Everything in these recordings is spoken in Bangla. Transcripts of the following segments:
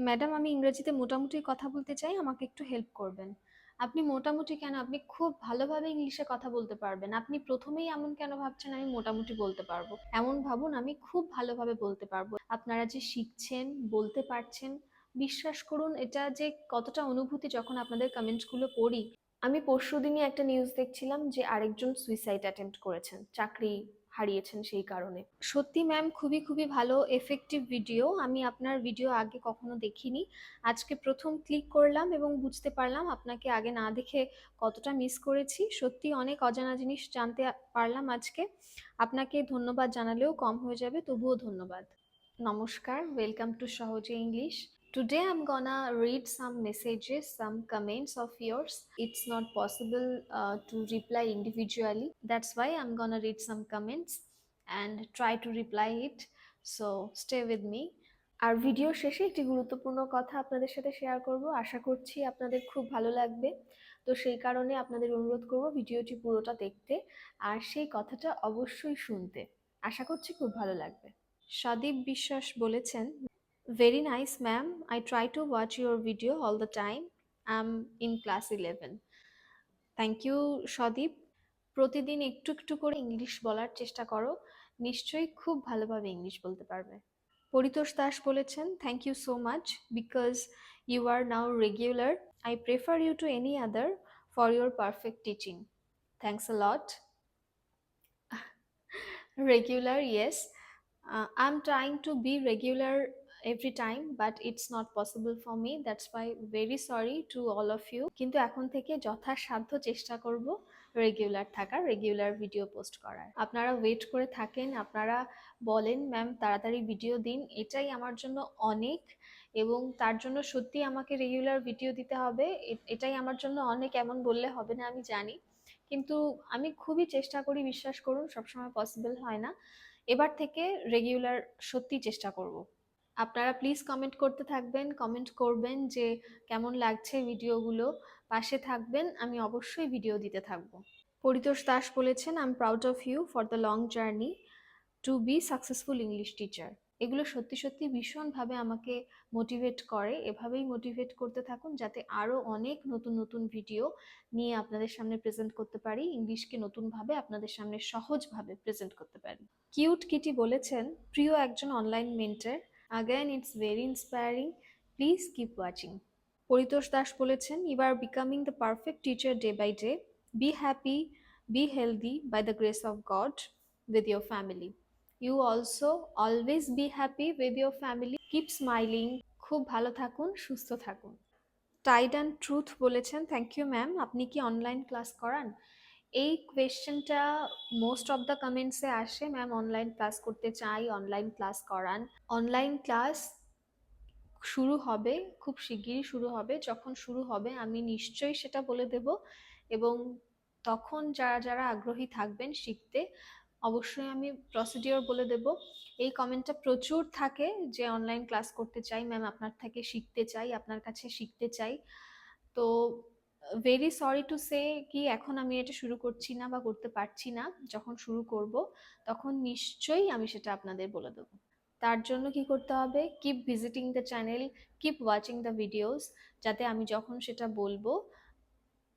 ম্যাডাম, আমি ইংরেজিতে মোটামুটি কথা বলতে চাই, আমাকে একটু হেল্প করবেন। আপনি মোটামুটি কেন, আপনি খুব ভালোভাবে ইংলিশে কথা বলতে পারবেন। আপনি প্রথমেই এমন কেন ভাবছেন, আমি মোটামুটি বলতে পারব? এমন ভাবুন, আমি খুব ভালোভাবে বলতে পারব। আপনারা যে শিখছেন, বলতে পারছেন, বিশ্বাস করুন, এটা যে কতটা অনুভূতি যখন আপনাদের কমেন্টসগুলো পড়ি। আমি পরশুদিনই একটা নিউজ দেখছিলাম যে আরেকজন সুইসাইড অ্যাটেম্প্ট করেছেন, চাকরি হারিয়েছেন সেই কারণে। সত্যি ম্যাম খুবই খুবই ভালো এফেক্টিভ ভিডিও আমি আপনার ভিডিও আগে কখনো দেখিনি। আজকে প্রথম ক্লিক করলাম এবং বুঝতে পারলাম আপনাকে আগে না দেখে কতটা মিস করেছি। সত্যি অনেক অজানা জিনিস জানতে পারলাম আজকে। আপনাকে ধন্যবাদ জানালেও কম হয়ে যাবে, তবুও ধন্যবাদ। নমস্কার ওয়েলকাম টু সহজে English Today I'm gonna read some messages, some comments of yours. It's not possible uh, to reply individually. That's why I'm gonna read some comments and try to reply it. So stay with me. আর ভিডিও শেষে একটি গুরুত্বপূর্ণ কথা আপনাদের সাথে শেয়ার করব আশা করছি আপনাদের খুব ভালো লাগবে তো সেই কারণে আপনাদের অনুরোধ করব ভিডিওটি পুরোটা দেখতে আর সেই কথাটা অবশ্যই শুনতে আশা করছি খুব ভালো লাগবে সদীপ বিশ্বাস বলেছেন Very nice, ma'am. I try to watch your video all the time. I'm in class 11. Thank you Sadip প্রতিদিন একটু একটু করে ইংলিশ বলার চেষ্টা করো। নিশ্চয়ই খুব ভালোভাবে ইংলিশ বলতে পারবে। পরিতোষ দাস বলেছেন thank you so much because you are now regular I prefer you to any other for your perfect teaching thanks a lot regular yes. Uh, i'm trying to be regular every time, but it's not possible for me. That's why very sorry to all of you. কিন্তু এখন থেকে যথাসাধ্য চেষ্টা করব রেগুলার থাকার রেগুলার ভিডিও পোস্ট করার। আপনারা ওয়েট করে থাকেন, আপনারা বলেন ম্যাম তাড়াতাড়ি ভিডিও দিন। এটাই আমার জন্য অনেক এবং তার জন্য সত্যি আমাকে রেগুলার ভিডিও দিতে হবে। এটাই আমার জন্য অনেক, এমন বললে হবে না, আমি জানি। কিন্তু আমি খুবই চেষ্টা করি, বিশ্বাস করুন, সবসময় পসিবল হয় না। এবার থেকে রেগুলার সত্যি চেষ্টা করব। আপনারা প্লিজ কমেন্ট করতে থাকবেন কমেন্ট করবেন যে কেমন লাগছে ভিডিওগুলো। পাশে থাকবেন, আমি অবশ্যই ভিডিও দিতে থাকব। পরিতোষ দাস বলেছেন I am proud of you for the long journey to be successful English teacher এগুলো সত্যি সত্যি ভীষণভাবে আমাকে মোটিভেট করে। এভাবেই মোটিভেট করতে থাকুন যাতে আরও অনেক নতুন নতুন ভিডিও নিয়ে আপনাদের সামনে প্রেজেন্ট করতে পারি। ইংলিশকে নতুনভাবে আপনাদের সামনে সহজভাবে প্রেজেন্ট করতে পারি। কিউট কিটি বলেছেন, প্রিয় একজন online mentor again it's very inspiring please keep watching Paritosh Das বলেছেন you are becoming the perfect teacher day by day be happy be healthy by the grace of God with your family. You also always be happy with your family. Keep smiling. খুব ভালো থাকুন, সুস্থ থাকুন টাইড অ্যান্ড ট্রুথ বলেছেন থ্যাংক ইউ ম্যাম আপনি কি অনলাইন ক্লাস করান এই কোয়েশ্চেনটা মোস্ট অফ দ্য কমেন্টসে আসে ম্যাম অনলাইন ক্লাস করতে চাই অনলাইন ক্লাস করান। অনলাইন ক্লাস শুরু হবে, খুব শিগগিরই শুরু হবে। যখন শুরু হবে, আমি নিশ্চয়ই সেটা বলে দেব এবং তখন যারা যারা আগ্রহী থাকবেন শিখতে, অবশ্যই আমি প্রসিডিওর বলে দেব। এই কমেন্টটা প্রচুর থাকে যে অনলাইন ক্লাস করতে চাই ম্যাম আপনার থেকে শিখতে চাই, আপনার কাছে শিখতে চাই। তো ভেরি সরি টু সে কি এখন আমি এটা শুরু করছি না বা করতে পারছি না, যখন শুরু করব, তখন নিশ্চয়ই আমি সেটা আপনাদের বলে দেবো। তার জন্য কি করতে হবে? Keep visiting the channel keep watching the videos যাতে আমি যখন সেটা বলব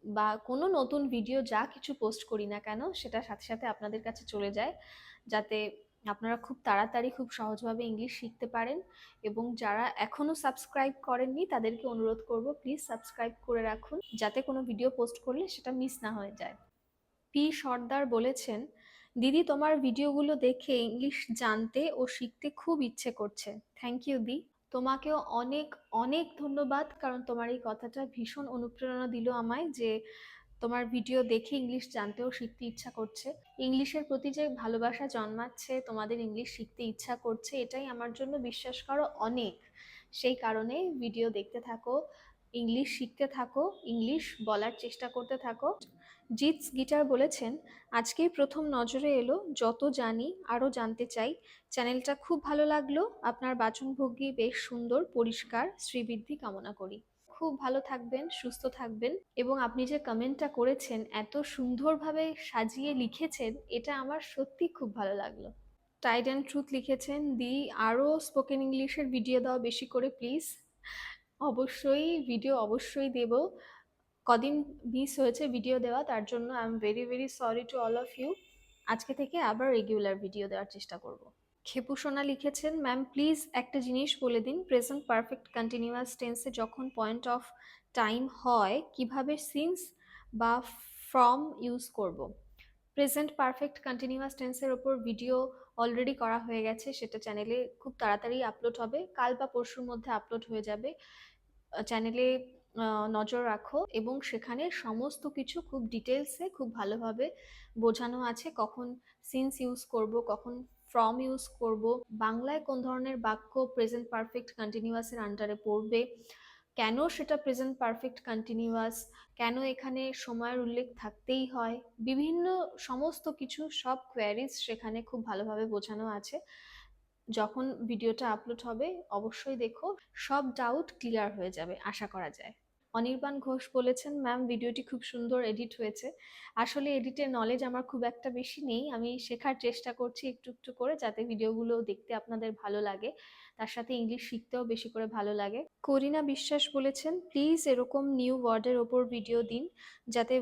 বা কোনো নতুন ভিডিও যা কিছু পোস্ট করি না কেন, সেটা সাথে সাথে আপনাদের কাছে চলে যায়, যাতে আপনারা খুব তাড়াতাড়ি, খুব সহজভাবে ইংলিশ শিখতে পারেন এবং যারা এখনও সাবস্ক্রাইব করেননি তাদেরকে অনুরোধ করব প্লিজ সাবস্ক্রাইব করে রাখুন যাতে কোনো ভিডিও পোস্ট করলে সেটা মিস না হয়ে যায়। পি সর্দার বলেছেন, দিদি, তোমার ভিডিওগুলো দেখে ইংলিশ জানতে ও শিখতে খুব ইচ্ছে করছে। থ্যাংক ইউ, দি। তোমাকেও অনেক অনেক ধন্যবাদ কারণ তোমার এই কথাটা ভীষণ অনুপ্রেরণা দিল আমায় যে তোমার ভিডিও দেখে ইংলিশ জানতেও শিখতে ইচ্ছা করছে। ইংলিশের প্রতি যে ভালোবাসা জন্মাচ্ছে, তোমাদের ইংলিশ শিখতে ইচ্ছা করছে, এটাই আমার জন্য বিশ্বাস করো অনেক। সেই কারণে ভিডিও দেখতে থাকো ইংলিশ শিখতে থাকো ইংলিশ বলার চেষ্টা করতে থাকো। জিৎস গিটার বলেছেন আজকেই প্রথম নজরে এলো, যত জানি আরও জানতে চাই। চ্যানেলটা খুব ভালো লাগল, আপনার বাচনভঙ্গি বেশ সুন্দর, পরিষ্কার, শ্রীবৃদ্ধি কামনা করি। খুব ভালো থাকবেন, সুস্থ থাকবেন এবং আপনি যে কমেন্টটা করেছেন, এত সুন্দরভাবে সাজিয়ে লিখেছেন, এটা আমার সত্যি খুব ভালো লাগল। টাইড অ্যান্ড ট্রুথ লিখেছেন, দি আরও স্পোকেন ইংলিশের ভিডিও দাও বেশি করে প্লিজ অবশ্যই ভিডিও অবশ্যই দেব। কদিন মিস হয়েছে ভিডিও দেওয়া, তার জন্য I am very very sorry to all of you আজকে থেকে আবার রেগুলার ভিডিও দেওয়ার চেষ্টা করব। খেপু সোনা লিখেছেন ম্যাম প্লিজ একটা জিনিস বলে দিন প্রেজেন্ট পারফেক্ট কন্টিনিউয়াস টেন্সে যখন পয়েন্ট অফ টাইম হয়, কীভাবে সিন্স বা ফ্রম ইউজ করব? প্রেজেন্ট পারফেক্ট কন্টিনিউয়াস টেন্সের ওপর ভিডিও অলরেডি করা হয়ে গেছে, সেটা চ্যানেলে খুব তাড়াতাড়ি আপলোড হবে। কাল বা পরশুর মধ্যে আপলোড হয়ে যাবে। চ্যানেলে নজর রাখো এবং সেখানে সমস্ত কিছু খুব ডিটেলসে খুব ভালোভাবে বোঝানো আছে কখন সিন্স ইউজ করব, কখন ফ্রম ইউজ করব, বাংলায় কোন ধরনের বাক্য প্রেজেন্ট পারফেক্ট কন্টিনিউয়াসের আন্ডারে পড়বে, কেন সেটা প্রেজেন্ট পারফেক্ট কন্টিনিউয়াস কেন এখানে সময়ের উল্লেখ থাকতেই হয়, বিভিন্ন সমস্ত কিছু সব কোয়ারিজ সেখানে খুব ভালোভাবে বোঝানো আছে। যখন ভিডিওটা আপলোড হবে অবশ্যই দেখো, সব ডাউট ক্লিয়ার হয়ে যাবে, আশা করা যায়। অনির্বাণ ঘোষ বলেছেন ম্যাম ভিডিওটি খুব সুন্দর এডিট হয়েছে। আসলে এডিটের নলেজ আমার খুব একটা বেশি নেই। আমি শেখার চেষ্টা করছি একটু একটু করে যাতে ভিডিওগুলো দেখতে আপনাদের ভালো লাগে। তার সাথে ইংলিশ শিখতেও বেশি করে ভালো লাগে। করিনা বিশ্বাস বলেছেন প্লিজ এরকম নিউ ওয়ার্ডের ওপর ভিডিও দিন, যাতে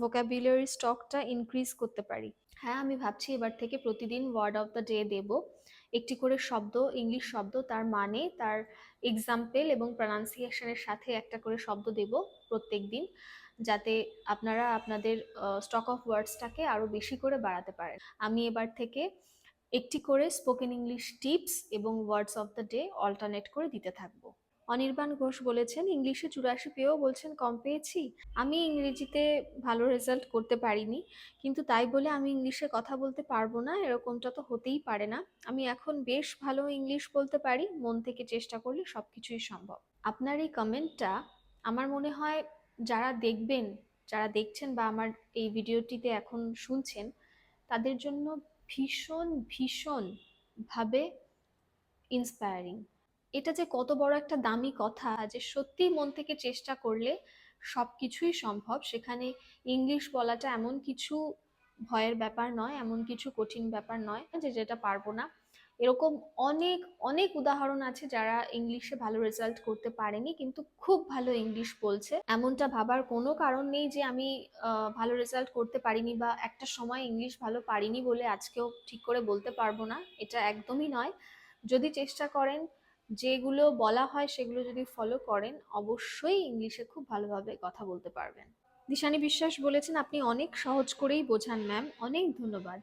ভোকাবুলারি স্টকটা ইনক্রিজ করতে পারি। হ্যাঁ আমি ভাবছি এবার থেকে প্রতিদিন ওয়ার্ড অফ দ্য ডে দেব। একটি করে শব্দ, ইংলিশ শব্দ, তার মানে তার এক্সাম্পল এবং প্রনাউন্সিয়েশনের সাথে একটা করে শব্দ দেব প্রত্যেক দিন, যাতে আপনারা আপনাদের স্টক অফ ওয়ার্ডসটাকে আরও বেশি করে বাড়াতে পারেন। আমি এবার থেকে একটি করে স্পোকেন ইংলিশ টিপস এবং words of the day alternate করে দিতে থাকব। অনির্বাণ ঘোষ বলেছেন, ইংলিশে চুরাশি পেয়েও বলছেন, কম পেয়েছি। আমি ইংরেজিতে ভালো রেজাল্ট করতে পারিনি, কিন্তু তাই বলে আমি ইংলিশে কথা বলতে পারব না, এরকমটা তো হতেই পারে না। আমি এখন বেশ ভালো ইংলিশ বলতে পারি, মন থেকে চেষ্টা করলে সব কিছুই সম্ভব। আপনার এই কমেন্টটা আমার মনে হয় যারা দেখবেন, যারা দেখছেন বা আমার এই ভিডিওটিতে এখন শুনছেন, তাদের জন্য ভীষণ, ভীষণভাবে ইন্সপায়ারিং এটা যে কত বড় একটা দামি কথা যে সত্যি মন থেকে চেষ্টা করলে সব কিছুই সম্ভব। সেখানে ইংলিশ বলাটা এমন কিছু ভয়ের ব্যাপার নয়, এমন কিছু কঠিন ব্যাপার নয় যে যেটা পারব না। এরকম অনেক অনেক উদাহরণ আছে যারা ইংলিশে ভালো রেজাল্ট করতে পারেনি কিন্তু খুব ভালো ইংলিশ বলছে। এমনটা ভাবার কোনো কারণ নেই যে আমি ভালো রেজাল্ট করতে পারিনি বা একটা সময় ইংলিশ ভালো পারিনি বলে আজকেও ঠিক করে বলতে পারব না। এটা একদমই নয়। যদি চেষ্টা করেন যেগুলো বলা হয় সেগুলো যদি ফলো করেন, অবশ্যই ইংলিশে খুব ভালোভাবে কথা বলতে পারবেন। দিশানি বিশ্বাস বলেছেন, আপনি অনেক সহজ করেই বোঝান, ম্যাম। অনেক ধন্যবাদ।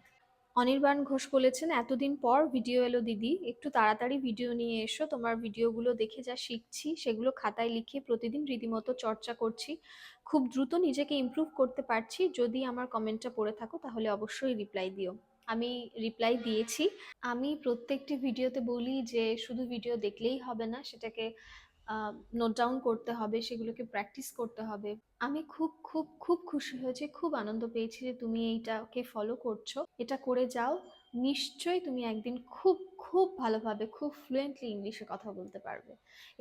অনির্বাণ ঘোষ বলেছেন, এতদিন পর ভিডিও এলো, দিদি। একটু তাড়াতাড়ি ভিডিও নিয়ে এসো। তোমার ভিডিওগুলো দেখে যা শিখছি, সেগুলো খাতায় লিখে প্রতিদিন রীতিমতো চর্চা করছি। খুব দ্রুত নিজেকে ইমপ্রুভ করতে পারছি। যদি আমার কমেন্টটা পড়ে থাকো, তাহলে অবশ্যই রিপ্লাই দিও। আমি রিপ্লাই দিয়েছি। আমি প্রত্যেকটি ভিডিওতে বলি যে, শুধু ভিডিও দেখলেই হবে না, সেটাকে নোট ডাউন করতে হবে, সেগুলোকে প্র্যাকটিস করতে হবে। আমি খুব খুব খুব খুশি হয়েছি, খুব আনন্দ পেয়েছি যে তুমি এইটাকে ফলো করছ। এটা করে যাও, নিশ্চয়ই তুমি একদিন খুব খুব ভালোভাবে, খুব ফ্লুয়েন্টলি ইংলিশে কথা বলতে পারবে।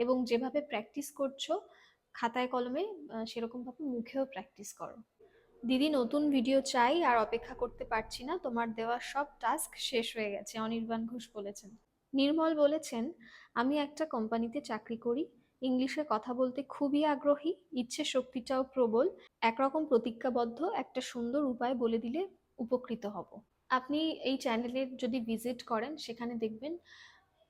এবং যেভাবে প্র্যাকটিস করছ, খাতায় কলমে সেরকমভাবে মুখেও প্র্যাকটিস করো। দিদি নতুন ভিডিও চাই আর অপেক্ষা করতে পারছি না। তোমার দেওয়া সব টাস্ক শেষ হয়ে গেছে, অনির্বাণ ঘোষ বলেছেন। নির্মল বলেছেন, আমি একটা কোম্পানিতে চাকরি করি, ইংলিশে কথা বলতে খুবই আগ্রহী, ইচ্ছে শক্তিটাও প্রবল, একরকম প্রতিজ্ঞাবদ্ধ, একটা সুন্দর উপায় বলে দিলে উপকৃত হব। আপনি এই চ্যানেলে যদি ভিজিট করেন, সেখানে দেখবেন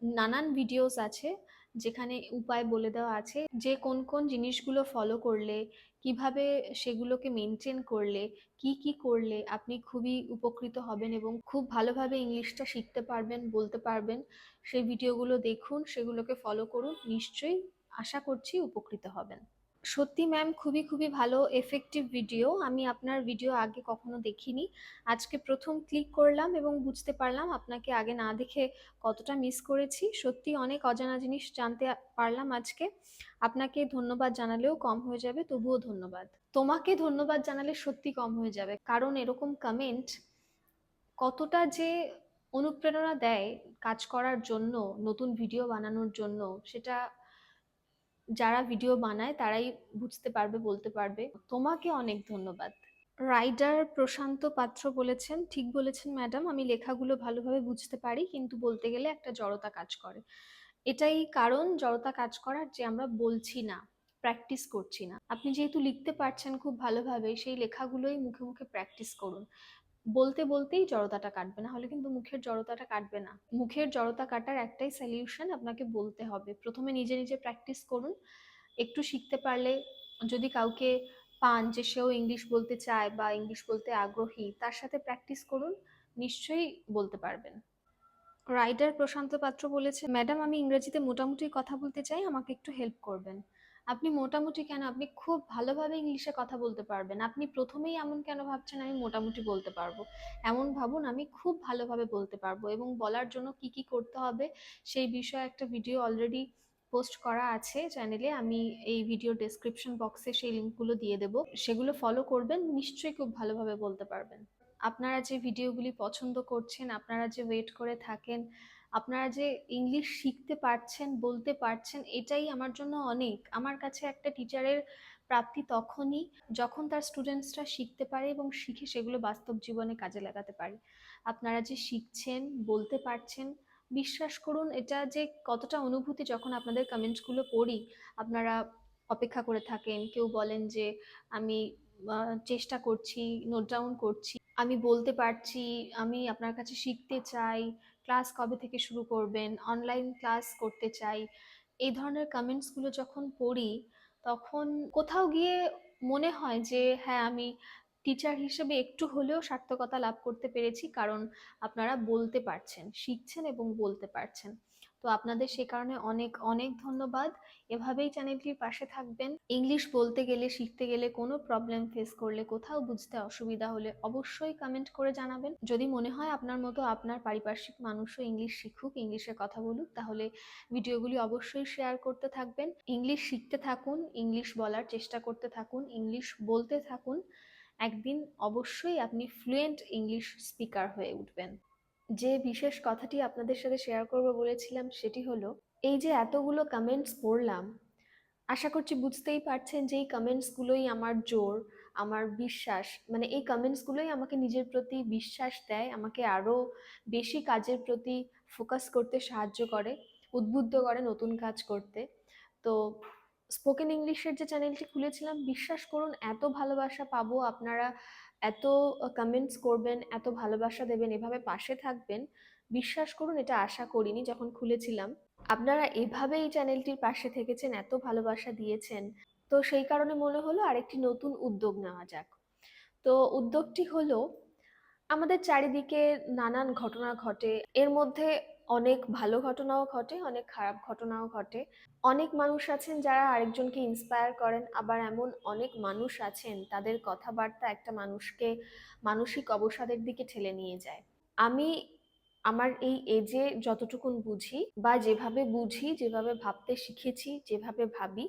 নানান ভিডিওস আছে। যেখানে উপায় বলে দেওয়া আছে যে কোন কোন জিনিসগুলো ফলো করলে, কীভাবে সেগুলোকে মেনটেন করলে, কি কি করলে আপনি খুবই উপকৃত হবেন এবং খুব ভালোভাবে ইংলিশটা শিখতে পারবেন, বলতে পারবেন, সেই ভিডিওগুলো দেখুন, সেগুলোকে ফলো করুন, নিশ্চয়ই আশা করছি উপকৃত হবেন। সত্যি ম্যাম খুবই খুবই ভালো এফেক্টিভ ভিডিও আমি আপনার ভিডিও আগে কখনো দেখিনি। আজকে প্রথম ক্লিক করলাম এবং বুঝতে পারলাম আপনাকে আগে না দেখে কতটা মিস করেছি। সত্যি অনেক অজানা জিনিস জানতে পারলাম আজকে। আপনাকে ধন্যবাদ জানালেও কম হয়ে যাবে, তবুও ধন্যবাদ। তোমাকে ধন্যবাদ জানালে সত্যি কম হয়ে যাবে, কারণ এরকম কমেন্ট কতটা যে অনুপ্রেরণা দেয় কাজ করার জন্য, নতুন ভিডিও বানানোর জন্য, সেটা যারা ভিডিও বানায় তারাই বুঝতে পারবে, বলতে পারবে। তোমাকে অনেক ধন্যবাদ। রাইডার প্রশান্ত পাত্র বলেছেন, ঠিক বলেছেন, ম্যাডাম, আমি লেখাগুলো ভালোভাবে বুঝতে পারি, কিন্তু বলতে গেলে একটা জড়তা কাজ করে। এটাই কারণ, জড়তা কাজ করার যে আমরা বলছি না, প্র্যাকটিস করছি না। আপনি যেহেতু লিখতে পারছেন খুব ভালোভাবে, সেই লেখাগুলোই মুখে মুখে প্র্যাকটিস করুন। বলতে বলতেই জড়তাটা কাটবে, না হলে কিন্তু মুখের জড়তাটা কাটবে না। মুখের জড়তা কাটার একটাই সলিউশন আপনাকে বলতে হবে। প্রথমে নিজে নিজে প্র্যাকটিস করুন। একটু শিখতে পারলে যদি কাউকে পান যে সেও ইংলিশ বলতে চায় বা ইংলিশ বলতে আগ্রহী, তার সাথে প্র্যাকটিস করুন, নিশ্চয়ই বলতে পারবেন। রাইডার প্রশান্ত পাত্র বলেছে, ম্যাডাম, আমি ইংরেজিতে মোটামুটি কথা বলতে চাই, আমাকে একটু হেল্প করবেন। আপনি মোটামুটি কেন? আপনি খুব ভালোভাবে ইংলিশে কথা বলতে পারবেন। আপনি প্রথমেই এমন কেন ভাবছেন আমি মোটামুটি বলতে পারব? এমন ভাবুন, আমি খুব ভালোভাবে বলতে পারব এবং বলার জন্য কি কি করতে হবে সেই বিষয়ে একটা ভিডিও অলরেডি পোস্ট করা আছে চ্যানেলে আমি এই ভিডিও ডেসক্রিপশন বক্সে সেই লিঙ্কগুলো দিয়ে দেবো। সেগুলো ফলো করবেন, নিশ্চয়ই খুব ভালোভাবে বলতে পারবেন। আপনারা যে ভিডিওগুলি পছন্দ করছেন, আপনারা যে ওয়েট করে থাকেন আপনারা যে ইংলিশ শিখতে পারছেন, বলতে পারছেন, এটাই আমার জন্য অনেক। আমার কাছে একটা টিচারের প্রাপ্তি তখনই যখন তার স্টুডেন্টসরা শিখতে পারে এবং শিখে সেগুলো বাস্তব জীবনে কাজে লাগাতে পারে। আপনারা যে শিখছেন, বলতে পারছেন, বিশ্বাস করুন, এটা যে কতটা অনুভূতি যখন আপনাদের কমেন্টসগুলো পড়ি, আপনারা অপেক্ষা করে থাকেন, কেউ বলেন যে, আমি চেষ্টা করছি নোট ডাউন করছি, আমি বলতে পারছি, আমি আপনার কাছে শিখতে চাই ক্লাস কবে থেকে শুরু করবেন? অনলাইন ক্লাস করতে চাই। এই ধরনের কমেন্টসগুলো যখন পড়ি, তখন কোথাও গিয়ে মনে হয় যে হ্যাঁ আমি টিচার হিসেবে একটু হলেও সার্থকতা লাভ করতে পেরেছি, কারণ আপনারা বলতে পারছেন, শিখছেন এবং বলতে পারছেন। তো আপনাদের সে কারণে অনেক অনেক ধন্যবাদ। এভাবেই চ্যানেলটির পাশে থাকবেন। ইংলিশ বলতে গেলে, শিখতে গেলে কোনো প্রবলেম ফেস করলে, কোথাও বুঝতে অসুবিধা হলে অবশ্যই কমেন্ট করে জানাবেন। যদি মনে হয় আপনার মতো আপনার পারিপার্শ্বিক মানুষও ইংলিশ শিখুক, ইংলিশে কথা বলুক, তাহলে ভিডিওগুলি অবশ্যই শেয়ার করতে থাকবেন। ইংলিশ শিখতে থাকুন, ইংলিশ বলার চেষ্টা করতে থাকুন, ইংলিশ বলতে থাকুন। একদিন অবশ্যই আপনি ফ্লুয়েন্ট ইংলিশ স্পিকার হয়ে উঠবেন। যে বিশেষ কথাটি আপনাদের সাথে শেয়ার করব বলেছিলাম সেটি হলো, এই যে এতগুলো কমেন্টস পড়লাম, আশা করছি বুঝতেই পারছেন যে এই কমেন্টসগুলোই আমার জোর, আমার বিশ্বাস মানে এই কমেন্টসগুলোই আমাকে নিজের প্রতি বিশ্বাস দেয়, আমাকে আরও বেশি কাজের প্রতি ফোকাস করতে সাহায্য করে, উদ্বুদ্ধ করে নতুন কাজ করতে। তো স্পোকেন ইংলিশের যে চ্যানেলটি খুলেছিলাম, বিশ্বাস করুন, এত ভালোবাসা পাবো আপনারা, এত কমেন্টস করবেন, এত ভালোবাসা দেবেন, এভাবে পাশে থাকবেন, বিশ্বাস করুন, এটা আশা করিনি যখন খুলেছিলাম। আপনারা এভাবে এই চ্যানেলটির পাশে থেকেছেন, এত ভালোবাসা দিয়েছেন। তো সেই কারণে মনে হলো আরেকটি নতুন উদ্যোগ নেওয়া যাক। তো উদ্যোগটি হলো, আমাদের চারিদিকে নানান ঘটনা ঘটে। এর মধ্যে অনেক ভালো ঘটনাও ঘটে, অনেক খারাপ ঘটনাও ঘটে। অনেক মানুষ আছেন যারা আরেকজনকে ইন্সপায়ার করেন, আবার এমন অনেক মানুষ আছেন তাদের কথাবার্তা একটা মানুষকে মানসিক অবসাদের দিকে ঠেলে নিয়ে যায়। আমি আমার এই এজে যতটুকুন বুঝি বা যেভাবে বুঝি, যেভাবে ভাবতে শিখেছি, যেভাবে ভাবি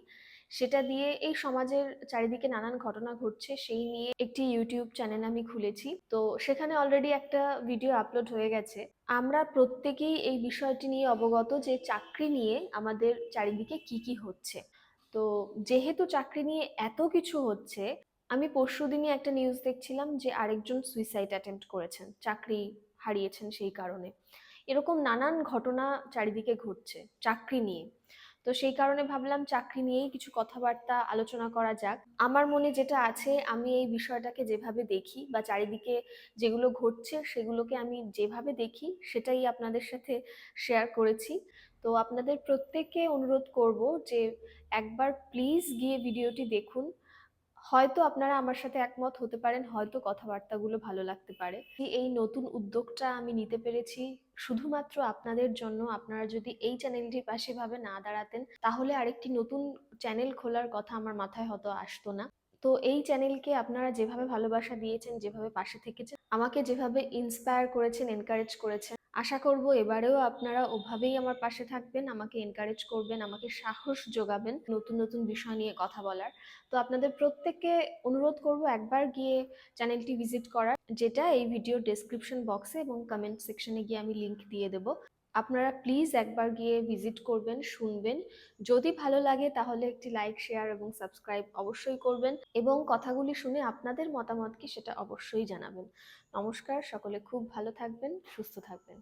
সেটা দিয়ে এই সমাজের চারিদিকে নানান ঘটনা ঘটছে, সেই নিয়ে একটি ইউটিউব চ্যানেল আমি খুলেছি। তো সেখানে অলরেডি একটা ভিডিও আপলোড হয়ে গেছে। আমরা প্রত্যেকেই এই বিষয়টি নিয়ে অবগত যে চাকরি নিয়ে আমাদের চারিদিকে কি কি হচ্ছে। তো যেহেতু চাকরি নিয়ে এত কিছু হচ্ছে, আমি পরশু দিনই একটা নিউজ দেখছিলাম যে আরেকজন সুইসাইড অ্যাটেম্প্ট করেছেন, চাকরি হারিয়েছেন সেই কারণে। এরকম নানান ঘটনা চারিদিকে ঘটছে চাকরি নিয়ে। তো সেই কারণে ভাবলাম চাকরি নিয়েই কিছু কথাবার্তা আলোচনা করা যাক। আমার মনে যেটা আছে, আমি এই বিষয়টাকে যেভাবে দেখি বা চারিদিকে যেগুলো ঘটছে সেগুলোকে আমি যেভাবে দেখি সেটাই আপনাদের সাথে শেয়ার করেছি। তো আপনাদের প্রত্যেককে অনুরোধ করব যে একবার প্লিজ গিয়ে ভিডিওটি দেখুন। হয়তো আপনারা আমার সাথে একমত হতে পারেন, হয়তো কথাবার্তাগুলো ভালো লাগতে পারে। এই নতুন উদ্যোগটা আমি নিতে পেরেছি, শুধুমাত্র আপনাদের জন্য, আপনারা যদি এই চ্যানেলটির পাশে ভাবে না দাঁড়াতেন, তাহলে আরেকটি নতুন চ্যানেল খোলার কথা আমার মাথায় হয়তো আসতো না। তো এই চ্যানেলকে আপনারা যেভাবে ভালোবাসা দিয়েছেন, যেভাবে পাশে থেকেছেন, আমাকে যেভাবে ইন্সপায়ার করেছেন এনকারেজ করেছেন আশা করব এবারেও আপনারা ওভাবেই আমার পাশে থাকবেন, আমাকে এনকারেজ করবেন, আমাকে সাহস যোগাবেন নতুন নতুন বিষয় নিয়ে কথা বলার। তো আপনাদের প্রত্যেককে অনুরোধ করব একবার গিয়ে চ্যানেলটি ভিজিট করার, যেটা এই ভিডিও ডেসক্রিপশন বক্সে এবং কমেন্ট সেকশনে গিয়ে আমি লিংক দিয়ে দেব। আপনারা প্লিজ একবার গিয়ে ভিজিট করবেন, শুনবেন। যদি ভালো লাগে তাহলে একটি লাইক শেয়ার এবং সাবস্ক্রাইব অবশ্যই করবেন এবং কথাগুলি শুনে আপনাদের মতামত কি সেটা অবশ্যই জানাবেন। নমস্কার, সকলে খুব ভালো থাকবেন, সুস্থ থাকবেন।